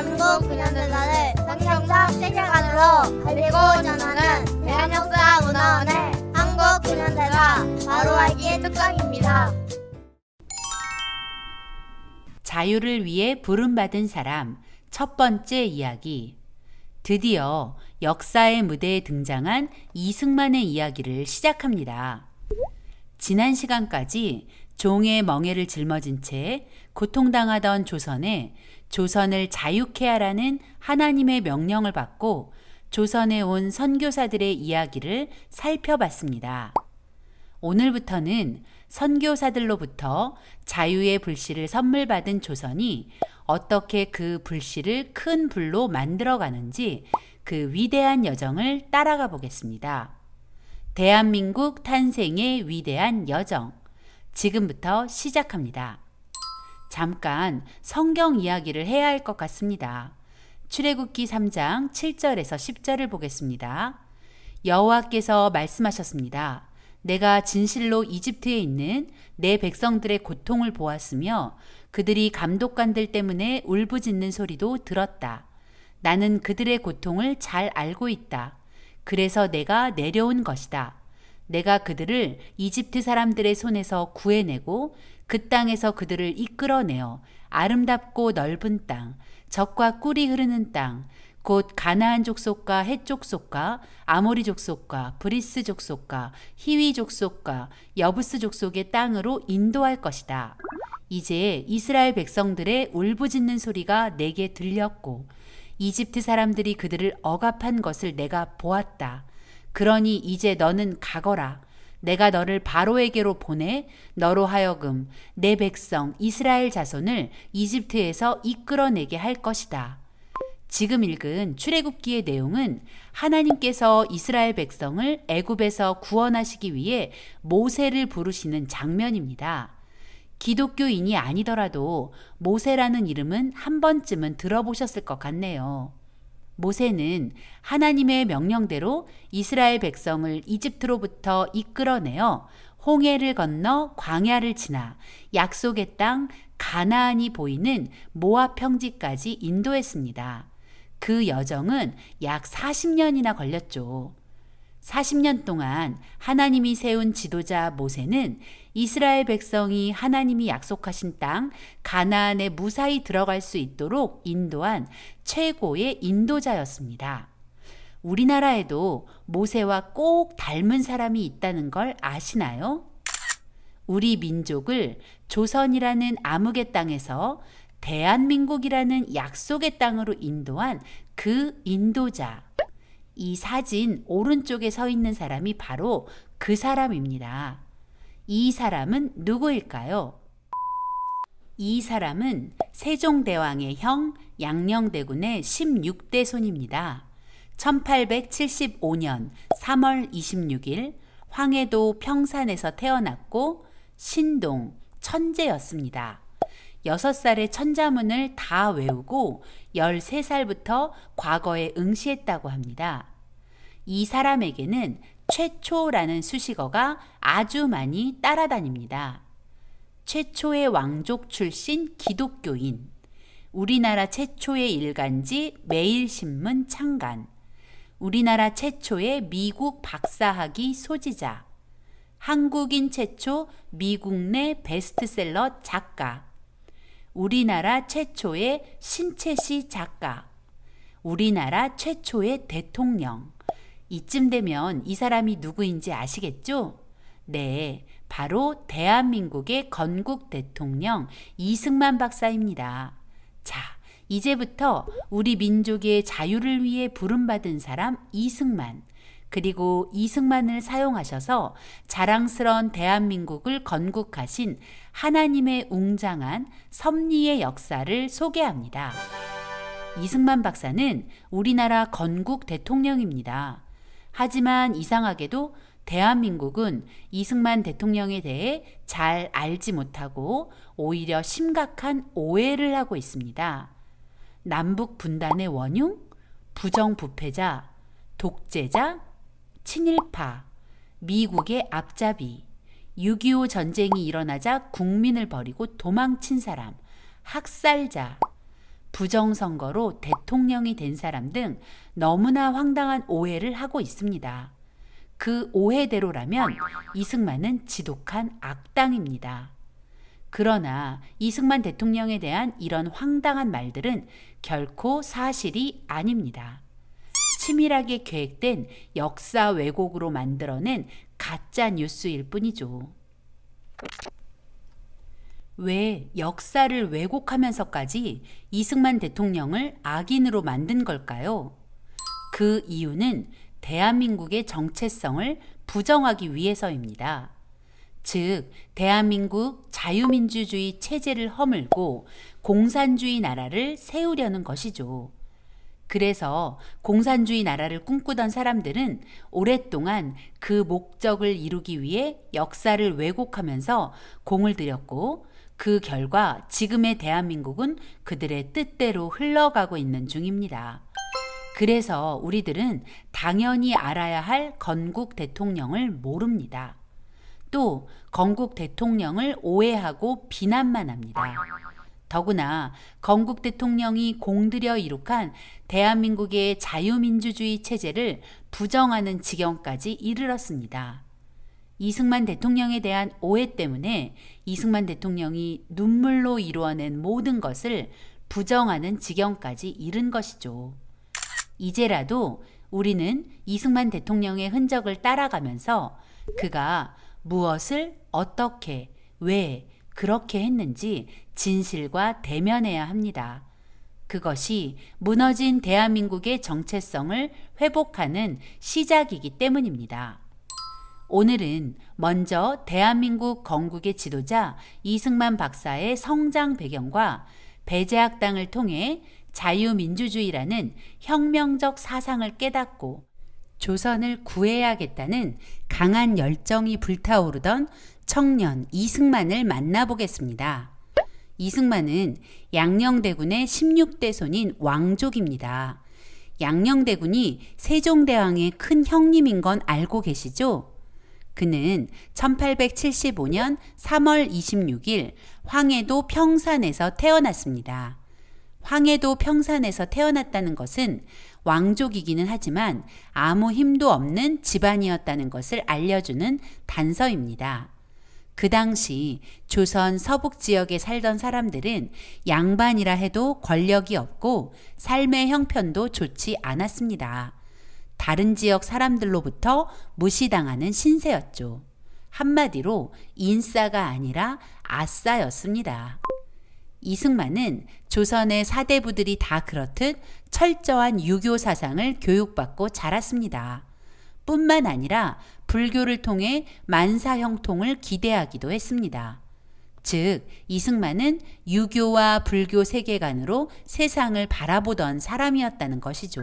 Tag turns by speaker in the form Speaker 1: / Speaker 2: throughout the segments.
Speaker 1: 대한민국 근현대사를 성경적 세계관으로 알리고 전하는 대한역사 문화원의 한국 근현대사 바로 알기 특강입니다.
Speaker 2: 자유를 위해 부름받은 사람 첫 번째 이야기. 드디어 역사의 무대에 등장한 이승만의 이야기를 시작합니다. 지난 시간까지 종의 멍에를 짊어진 채 고통당하던 조선에 조선을 자유케 하라는 하나님의 명령을 받고 조선에 온 선교사들의 이야기를 살펴봤습니다. 오늘부터는 선교사들로부터 자유의 불씨를 선물 받은 조선이 어떻게 그 불씨를 큰 불로 만들어 가는지 그 위대한 여정을 따라가 보겠습니다. 대한민국 탄생의 위대한 여정. 지금부터 시작합니다. 잠깐 성경 이야기를 해야 할 것 같습니다. 출애굽기 3장 7절에서 10절을 보겠습니다. 여호와께서 말씀하셨습니다. 내가 진실로 이집트에 있는 내 백성들의 고통을 보았으며 그들이 감독관들 때문에 울부짖는 소리도 들었다. 나는 그들의 고통을 잘 알고 있다. 그래서 내가 내려온 것이다. 내가 그들을 이집트 사람들의 손에서 구해내고 그 땅에서 그들을 이끌어내어 아름답고 넓은 땅, 적과 꿀이 흐르는 땅, 곧 가나안 족속과 헷 족속과 아모리 족속과 브리스 족속과 히위 족속과 여부스 족속의 땅으로 인도할 것이다. 이제 이스라엘 백성들의 울부짖는 소리가 내게 들렸고 이집트 사람들이 그들을 억압한 것을 내가 보았다. 그러니 이제 너는 가거라. 내가 너를 바로에게로 보내 너로 하여금 내 백성 이스라엘 자손을 이집트에서 이끌어내게 할 것이다. 지금 읽은 출애굽기의 내용은 하나님께서 이스라엘 백성을 애굽에서 구원하시기 위해 모세를 부르시는 장면입니다. 기독교인이 아니더라도 모세라는 이름은 한 번쯤은 들어보셨을 것 같네요. 모세는 하나님의 명령대로 이스라엘 백성을 이집트로부터 이끌어내어 홍해를 건너 광야를 지나 약속의 땅 가나안이 보이는 모압 평지까지 인도했습니다. 그 여정은 약 40년이나 걸렸죠. 40년 동안 하나님이 세운 지도자 모세는 이스라엘 백성이 하나님이 약속하신 땅 가나안에 무사히 들어갈 수 있도록 인도한 최고의 인도자였습니다. 우리나라에도 모세와 꼭 닮은 사람이 있다는 걸 아시나요? 우리 민족을 조선이라는 암흑의 땅에서 대한민국이라는 약속의 땅으로 인도한 그 인도자. 이 사진 오른쪽에 서 있는 사람이 바로 그 사람입니다. 이 사람은 누구일까요? 이 사람은 세종대왕의 형 양녕대군의 16대 손입니다. 1875년 3월 26일 황해도 평산에서 태어났고 신동 천재였습니다. 6살에 천자문을 다 외우고 13살부터 과거에 응시했다고 합니다. 이 사람에게는 최초라는 수식어가 아주 많이 따라다닙니다. 최초의 왕족 출신 기독교인, 우리나라 최초의 일간지 매일신문 창간, 우리나라 최초의 미국 박사학위 소지자, 한국인 최초 미국 내 베스트셀러 작가, 우리나라 최초의 신채시 작가, 우리나라 최초의 대통령. 이쯤 되면 이 사람이 누구인지 아시겠죠? 네, 바로 대한민국의 건국 대통령 이승만 박사입니다. 자, 이제부터 우리 민족의 자유를 위해 부름받은 사람 이승만, 그리고 이승만을 사용하셔서 자랑스러운 대한민국을 건국하신 하나님의 웅장한 섭리의 역사를 소개합니다. 이승만 박사는 우리나라 건국 대통령입니다. 하지만 이상하게도 대한민국은 이승만 대통령에 대해 잘 알지 못하고 오히려 심각한 오해를 하고 있습니다. 남북 분단의 원흉, 부정부패자, 독재자, 친일파, 미국의 앞잡이, 6.25 전쟁이 일어나자 국민을 버리고 도망친 사람, 학살자, 부정선거로 대통령이 된 사람 등 너무나 황당한 오해를 하고 있습니다. 그 오해대로라면 이승만은 지독한 악당입니다. 그러나 이승만 대통령에 대한 이런 황당한 말들은 결코 사실이 아닙니다. 치밀하게 계획된 역사 왜곡으로 만들어낸 가짜 뉴스일 뿐이죠. 왜 역사를 왜곡하면서까지 이승만 대통령을 악인으로 만든 걸까요? 그 이유는 대한민국의 정체성을 부정하기 위해서입니다. 즉, 대한민국 자유민주주의 체제를 허물고 공산주의 나라를 세우려는 것이죠. 그래서 공산주의 나라를 꿈꾸던 사람들은 오랫동안 그 목적을 이루기 위해 역사를 왜곡하면서 공을 들였고 그 결과 지금의 대한민국은 그들의 뜻대로 흘러가고 있는 중입니다. 그래서 우리들은 당연히 알아야 할 건국 대통령을 모릅니다. 또 건국 대통령을 오해하고 비난만 합니다. 더구나 건국 대통령이 공들여 이룩한 대한민국의 자유민주주의 체제를 부정하는 지경까지 이르렀습니다. 이승만 대통령에 대한 오해 때문에 이승만 대통령이 눈물로 이루어낸 모든 것을 부정하는 지경까지 이른 것이죠. 이제라도 우리는 이승만 대통령의 흔적을 따라가면서 그가 무엇을 어떻게 왜 그렇게 했는지 진실과 대면해야 합니다. 그것이 무너진 대한민국의 정체성을 회복하는 시작이기 때문입니다. 오늘은 먼저 대한민국 건국의 지도자 이승만 박사의 성장 배경과 배제학당을 통해 자유민주주의라는 혁명적 사상을 깨닫고 조선을 구해야겠다는 강한 열정이 불타오르던 청년 이승만을 만나보겠습니다. 이승만은 양녕대군의 16대 손인 왕족입니다. 양녕대군이 세종대왕의 큰 형님인 건 알고 계시죠? 그는 1875년 3월 26일 황해도 평산에서 태어났습니다. 황해도 평산에서 태어났다는 것은 왕족이기는 하지만 아무 힘도 없는 집안이었다는 것을 알려주는 단서입니다. 그 당시 조선 서북 지역에 살던 사람들은 양반이라 해도 권력이 없고 삶의 형편도 좋지 않았습니다. 다른 지역 사람들로부터 무시당하는 신세였죠. 한마디로 인싸가 아니라 아싸였습니다. 이승만은 조선의 사대부들이 다 그렇듯 철저한 유교 사상을 교육받고 자랐습니다. 뿐만 아니라 불교를 통해 만사 형통을 기대하기도 했습니다. 즉, 이승만은 유교와 불교 세계관으로 세상을 바라보던 사람이었다는 것이죠.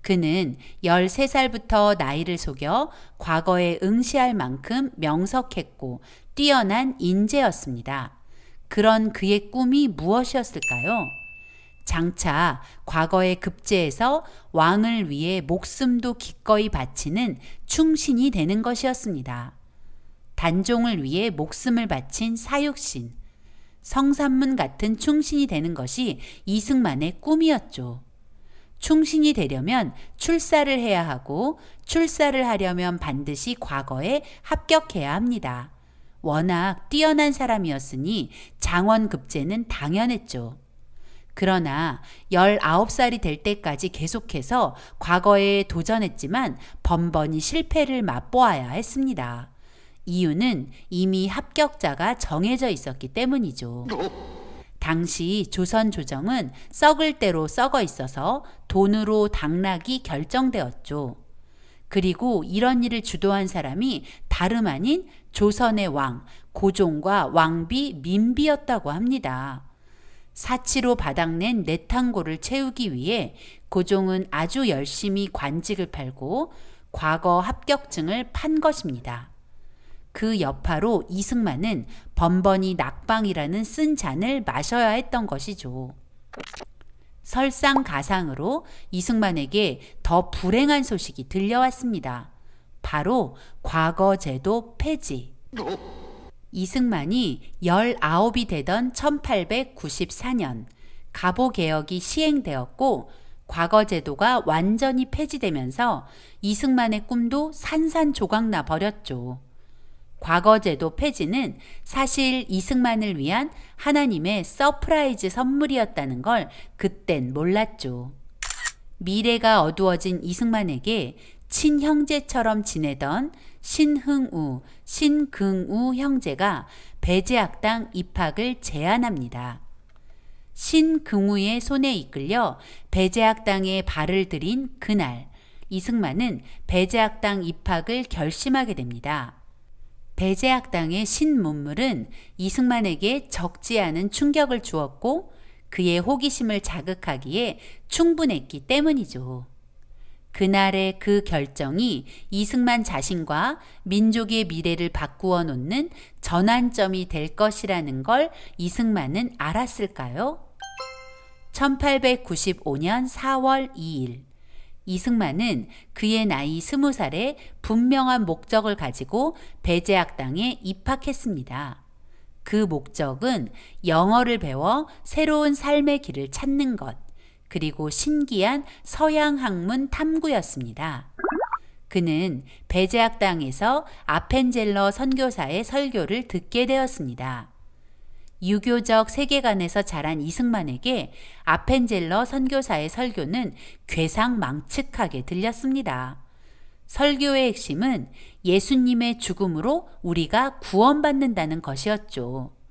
Speaker 2: 그는 13살부터 나이를 속여 과거에 응시할 만큼 명석했고 뛰어난 인재였습니다. 그런 그의 꿈이 무엇이었을까요? 장차 과거의 급제에서 왕을 위해 목숨도 기꺼이 바치는 충신이 되는 것이었습니다. 단종을 위해 목숨을 바친 사육신, 성산문 같은 충신이 되는 것이 이승만의 꿈이었죠. 충신이 되려면 출사를 해야 하고 출사를 하려면 반드시 과거에 합격해야 합니다. 워낙 뛰어난 사람이었으니 장원급제는 당연했죠. 그러나 19살이 될 때까지 계속해서 과거에 도전했지만 번번이 실패를 맛보아야 했습니다. 이유는 이미 합격자가 정해져 있었기 때문이죠. 당시 조선 조정은 썩을 대로 썩어 있어서 돈으로 당락이 결정되었죠. 그리고 이런 일을 주도한 사람이 다름 아닌 조선의 왕, 고종과 왕비 민비였다고 합니다. 사치로 바닥낸 내탕고를 채우기 위해 고종은 아주 열심히 관직을 팔고 과거 합격증을 판 것입니다. 그 여파로 이승만은 번번이 낙방이라는 쓴 잔을 마셔야 했던 것이죠. 설상가상으로 이승만에게 더 불행한 소식이 들려왔습니다. 바로 과거제도 폐지. 이승만이 19이 되던 1894년 가보 개혁이 시행되었고 과거 제도가 완전히 폐지되면서 이승만의 꿈도 산산조각나 버렸죠. 과거 제도 폐지는 사실 이승만을 위한 하나님의 서프라이즈 선물이었다는 걸 그땐 몰랐죠. 미래가 어두워진 이승만에게 친형제처럼 지내던 신흥우, 신긍우 형제가 배제학당 입학을 제안합니다. 신긍우의 손에 이끌려 배제학당에 발을 들인 그날, 이승만은 배제학당 입학을 결심하게 됩니다. 배제학당의 신문물은 이승만에게 적지 않은 충격을 주었고 그의 호기심을 자극하기에 충분했기 때문이죠. 그날의 그 결정이 이승만 자신과 민족의 미래를 바꾸어 놓는 전환점이 될 것이라는 걸 이승만은 알았을까요? 1895년 4월 2일 이승만은 그의 나이 스무 살에 분명한 목적을 가지고 배제학당에 입학했습니다. 그 목적은 영어를 배워 새로운 삶의 길을 찾는 것, 그리고 신기한 서양 학문 탐구였습니다. 그는 배제학당에서 아펜젤러 선교사의 설교를 듣게 되었습니다. 유교적 세계관에서 자란 이승만에게 아펜젤러 선교사의 설교는 괴상망측하게 들렸습니다. 설교의 핵심은 예수님의 죽음으로 우리가 구원받는다는 것이었죠.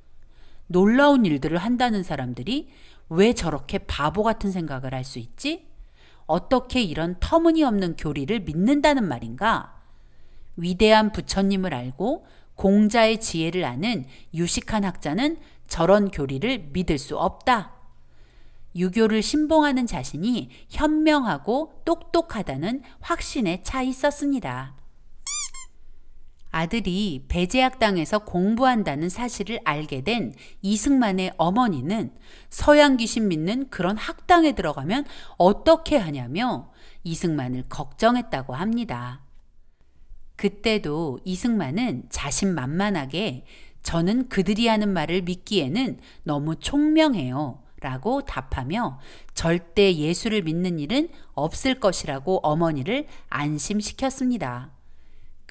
Speaker 2: 놀라운 일들을 한다는 사람들이 왜 저렇게 바보 같은 생각을 할 수 있지? 어떻게 이런 터무니없는 교리를 믿는다는 말인가? 위대한 부처님을 알고 공자의 지혜를 아는 유식한 학자는 저런 교리를 믿을 수 없다. 유교를 신봉하는 자신이 현명하고 똑똑하다는 확신에 차 있었습니다. 아들이 배제학당에서 공부한다는 사실을 알게 된 이승만의 어머니는 서양 귀신 믿는 그런 학당에 들어가면 어떻게 하냐며 이승만을 걱정했다고 합니다. 그때도 이승만은 자신만만하게 저는 그들이 하는 말을 믿기에는 너무 총명해요. 라고 답하며 절대 예수를 믿는 일은 없을 것이라고 어머니를 안심시켰습니다.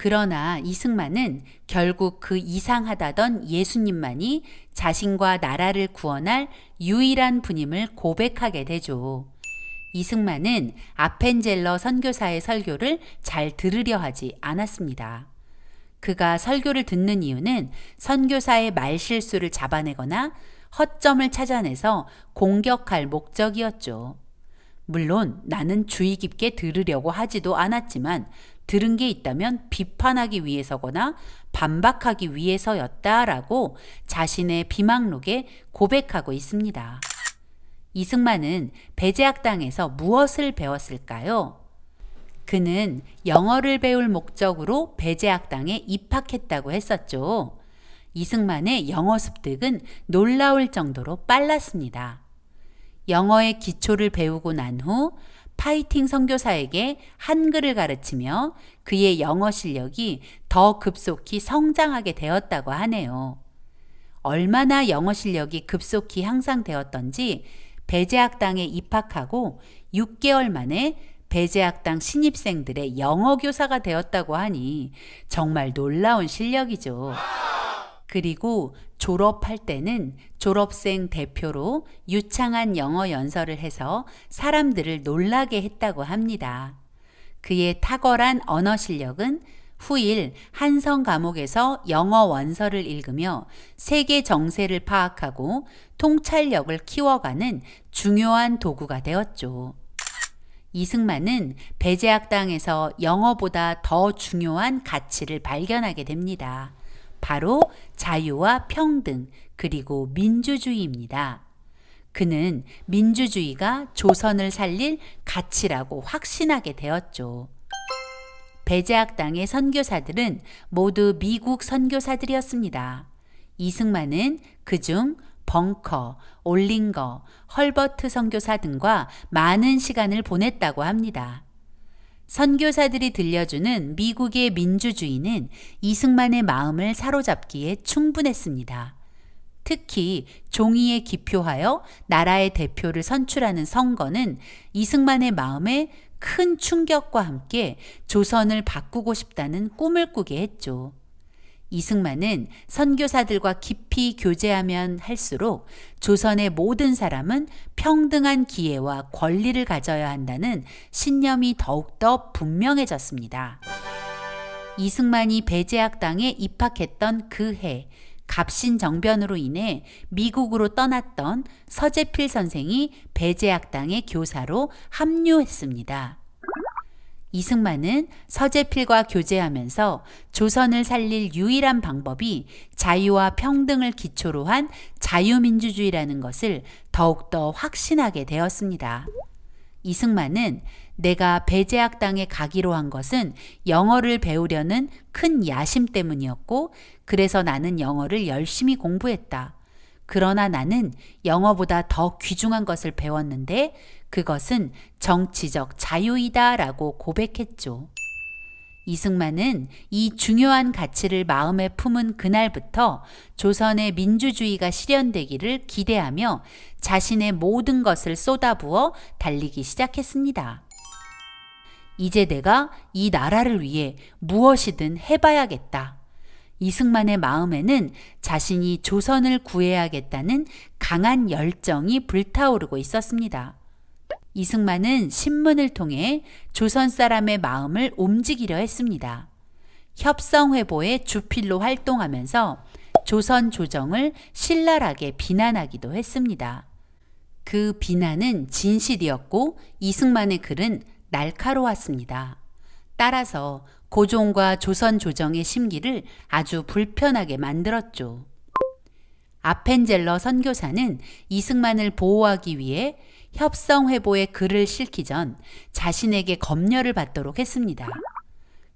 Speaker 2: 그러나 이승만은 결국 그 이상하다던 예수님만이 자신과 나라를 구원할 유일한 분임을 고백하게 되죠. 이승만은 아펜젤러 선교사의 설교를 잘 들으려 하지 않았습니다. 그가 설교를 듣는 이유는 선교사의 말실수를 잡아내거나 허점을 찾아내서 공격할 목적이었죠. 물론 나는 주의 깊게 들으려고 하지도 않았지만 들은 게 있다면 비판하기 위해서거나 반박하기 위해서였다라고 자신의 비망록에 고백하고 있습니다. 이승만은 배제학당에서 무엇을 배웠을까요? 그는 영어를 배울 목적으로 배제학당에 입학했다고 했었죠. 이승만의 영어 습득은 놀라울 정도로 빨랐습니다. 영어의 기초를 배우고 난 후 파이팅 선교사에게 한글을 가르치며 그의 영어 실력이 더 급속히 성장하게 되었다고 하네요. 얼마나 영어 실력이 급속히 향상되었던지 배제학당에 입학하고 6개월 만에 배제학당 신입생들의 영어 교사가 되었다고 하니 정말 놀라운 실력이죠. 그리고 졸업할 때는 졸업생 대표로 유창한 영어 연설을 해서 사람들을 놀라게 했다고 합니다. 그의 탁월한 언어 실력은 후일 한성 감옥에서 영어 원서를 읽으며 세계 정세를 파악하고 통찰력을 키워가는 중요한 도구가 되었죠. 이승만은 배제학당에서 영어보다 더 중요한 가치를 발견하게 됩니다. 바로 자유와 평등, 그리고 민주주의입니다. 그는 민주주의가 조선을 살릴 가치라고 확신하게 되었죠. 배제학당의 선교사들은 모두 미국 선교사들이었습니다. 이승만은 그중 벙커, 올링거, 헐버트 선교사 등과 많은 시간을 보냈다고 합니다. 선교사들이 들려주는 미국의 민주주의는 이승만의 마음을 사로잡기에 충분했습니다. 특히 종이에 기표하여 나라의 대표를 선출하는 선거는 이승만의 마음에 큰 충격과 함께 조선을 바꾸고 싶다는 꿈을 꾸게 했죠. 이승만은 선교사들과 깊이 교제하면 할수록 조선의 모든 사람은 평등한 기회와 권리를 가져야 한다는 신념이 더욱더 분명해졌습니다. 이승만이 배제학당에 입학했던 그 해, 갑신정변으로 인해 미국으로 떠났던 서재필 선생이 배제학당의 교사로 합류했습니다. 이승만은 서재필과 교제하면서 조선을 살릴 유일한 방법이 자유와 평등을 기초로 한 자유민주주의라는 것을 더욱더 확신하게 되었습니다. 이승만은 내가 배제학당에 가기로 한 것은 영어를 배우려는 큰 야심 때문이었고, 그래서 나는 영어를 열심히 공부했다. 그러나 나는 영어보다 더 귀중한 것을 배웠는데, 그것은 정치적 자유이다 라고 고백했죠. 이승만은 이 중요한 가치를 마음에 품은 그날부터 조선의 민주주의가 실현되기를 기대하며 자신의 모든 것을 쏟아부어 달리기 시작했습니다. 이제 내가 이 나라를 위해 무엇이든 해봐야겠다. 이승만의 마음에는 자신이 조선을 구해야겠다는 강한 열정이 불타오르고 있었습니다. 이승만은 신문을 통해 조선 사람의 마음을 움직이려 했습니다. 협성회보의 주필로 활동하면서 조선 조정을 신랄하게 비난하기도 했습니다. 그 비난은 진실이었고 이승만의 글은 날카로웠습니다. 따라서 고종과 조선 조정의 심기를 아주 불편하게 만들었죠. 아펜젤러 선교사는 이승만을 보호하기 위해 협성 회보에 글을 실기 전 자신에게 검열을 받도록 했습니다.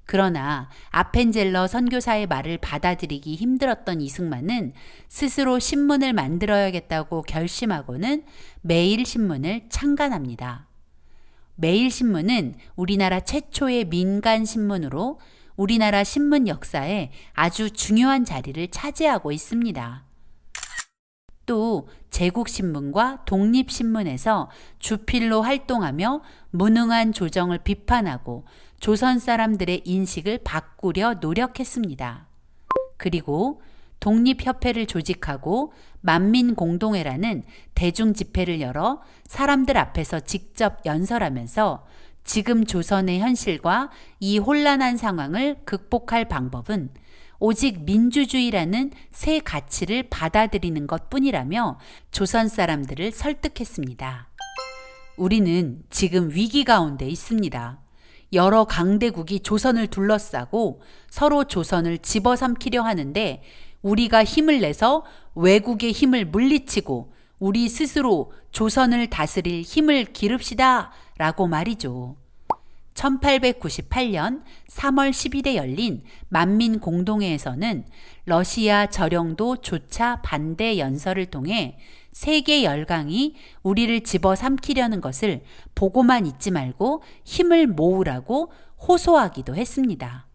Speaker 2: 그러나 아펜젤러 선교사의 말을 받아들이기 힘들었던 이승만은 스스로 신문을 만들어야겠다고 결심하고는 매일신문을 창간합니다. 매일신문은 우리나라 최초의 민간신문으로 우리나라 신문 역사에 아주 중요한 자리를 차지하고 있습니다. 또 제국신문과 독립신문에서 주필로 활동하며 무능한 조정을 비판하고 조선 사람들의 인식을 바꾸려 노력했습니다. 그리고 독립협회를 조직하고 만민공동회라는 대중집회를 열어 사람들 앞에서 직접 연설하면서 지금 조선의 현실과 이 혼란한 상황을 극복할 방법은 오직 민주주의라는 새 가치를 받아들이는 것 뿐이라며 조선 사람들을 설득했습니다. 우리는 지금 위기 가운데 있습니다. 여러 강대국이 조선을 둘러싸고 서로 조선을 집어삼키려 하는데 우리가 힘을 내서 외국의 힘을 물리치고 우리 스스로 조선을 다스릴 힘을 기릅시다 라고 말이죠. 1898년 3월 10일에 열린 만민 공동회에서는 러시아 저령도 조차 반대 연설을 통해 세계 열강이 우리를 집어삼키려는 것을 보고만 있지 말고 힘을 모으라고 호소하기도 했습니다.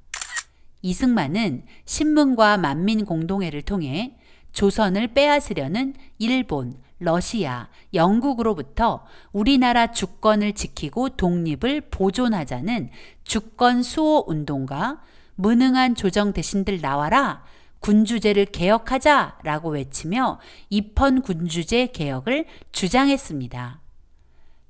Speaker 2: 이승만은 신문과 만민 공동회를 통해 조선을 빼앗으려는 일본, 러시아, 영국으로부터 우리나라 주권을 지키고 독립을 보존하자는 주권 수호 운동과 무능한 조정 대신들 나와라 군주제를 개혁하자 라고 외치며 입헌 군주제 개혁을 주장했습니다.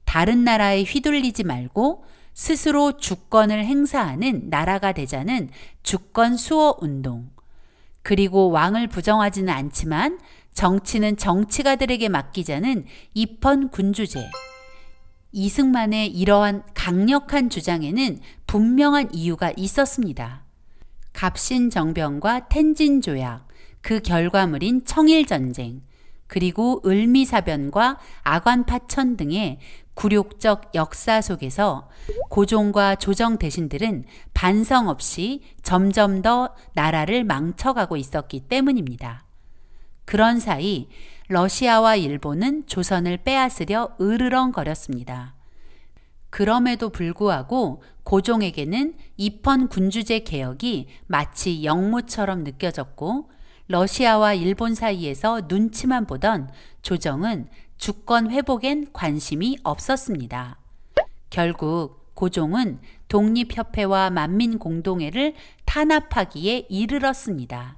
Speaker 2: 다른 나라에 휘둘리지 말고 스스로 주권을 행사하는 나라가 되자는 주권 수호 운동. 그리고 왕을 부정하지는 않지만 정치는 정치가들에게 맡기자는 입헌 군주제. 이승만의 이러한 강력한 주장에는 분명한 이유가 있었습니다. 갑신 정변과 텐진 조약, 그 결과물인 청일 전쟁, 그리고 을미사변과 아관파천 등의 굴욕적 역사 속에서 고종과 조정 대신들은 반성 없이 점점 더 나라를 망쳐가고 있었기 때문입니다. 그런 사이 러시아와 일본은 조선을 빼앗으려 으르렁거렸습니다. 그럼에도 불구하고 고종에게는 입헌 군주제 개혁이 마치 영모처럼 느껴졌고 러시아와 일본 사이에서 눈치만 보던 조정은 주권 회복엔 관심이 없었습니다. 결국 고종은 독립협회와 만민공동회를 탄압하기에 이르렀습니다.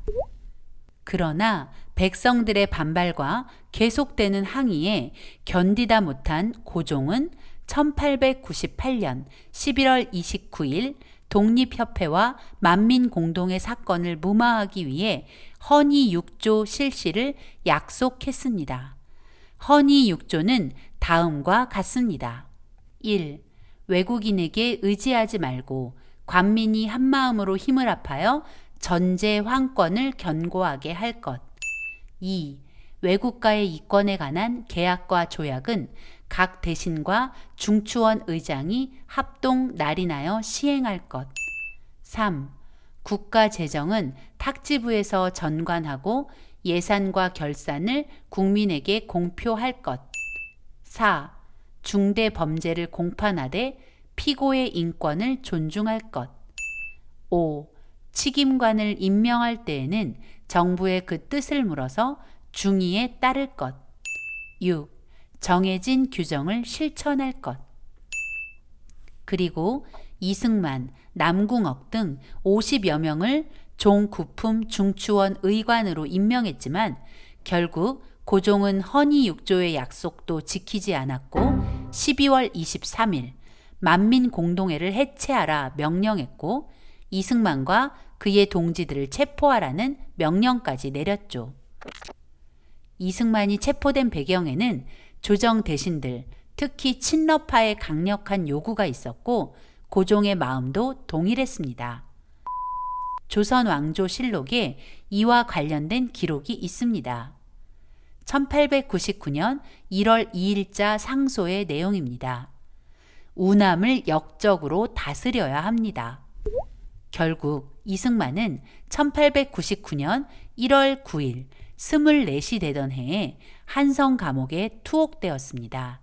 Speaker 2: 그러나 백성들의 반발과 계속되는 항의에 견디다 못한 고종은 1898년 11월 29일 독립협회와 만민공동회 사건을 무마하기 위해 헌의 6조 실시를 약속했습니다. 헌의 6조는 다음과 같습니다. 1. 외국인에게 의지하지 말고 관민이 한마음으로 힘을 합하여 전제 황권을 견고하게 할 것. 2. 외국가의 이권에 관한 계약과 조약은 각 대신과 중추원 의장이 합동 날인하여 시행할 것. 3. 국가 재정은 탁지부에서 전관하고 예산과 결산을 국민에게 공표할 것. 4. 중대 범죄를 공판하되 피고의 인권을 존중할 것. 5. 책임관을 임명할 때에는 정부의 그 뜻을 물어서 중의에 따를 것. 6. 정해진 규정을 실천할 것. 그리고 이승만, 남궁옥 등 50여 명을 종구품 중추원 의관으로 임명했지만 결국 고종은 헌의 6조의 약속도 지키지 않았고 12월 23일 만민공동회를 해체하라 명령했고 이승만과 그의 동지들을 체포하라는 명령까지 내렸죠. 이승만이 체포된 배경에는 조정 대신들, 특히 친러파의 강력한 요구가 있었고 고종의 마음도 동일했습니다. 조선 왕조 실록에 이와 관련된 기록이 있습니다. 1899년 1월 2일자 상소의 내용입니다. 우남을 역적으로 다스려야 합니다. 결국 이승만은 1899년 1월 9일 24시 되던 해에 한성 감옥에 투옥되었습니다.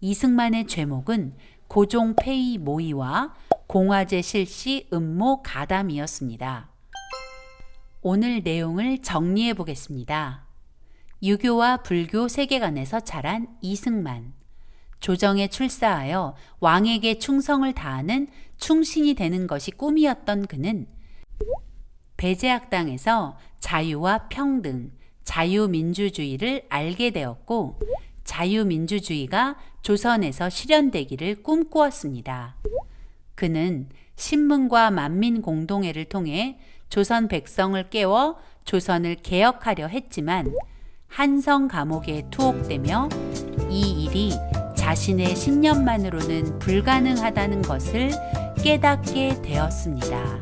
Speaker 2: 이승만의 죄목은 고종 폐위 모의와 공화제 실시 음모 가담이었습니다. 오늘 내용을 정리해 보겠습니다. 유교와 불교 세계관에서 자란 이승만. 조정에 출사하여 왕에게 충성을 다하는 충신이 되는 것이 꿈이었던 그는 배제학당에서 자유와 평등, 자유민주주의를 알게 되었고 자유민주주의가 조선에서 실현되기를 꿈꾸었습니다. 그는 신문과 만민공동회를 통해 조선 백성을 깨워 조선을 개혁하려 했지만 한성 감옥에 투옥되며 이 일이 자신의 신념만으로는 불가능하다는 것을 깨닫게 되었습니다.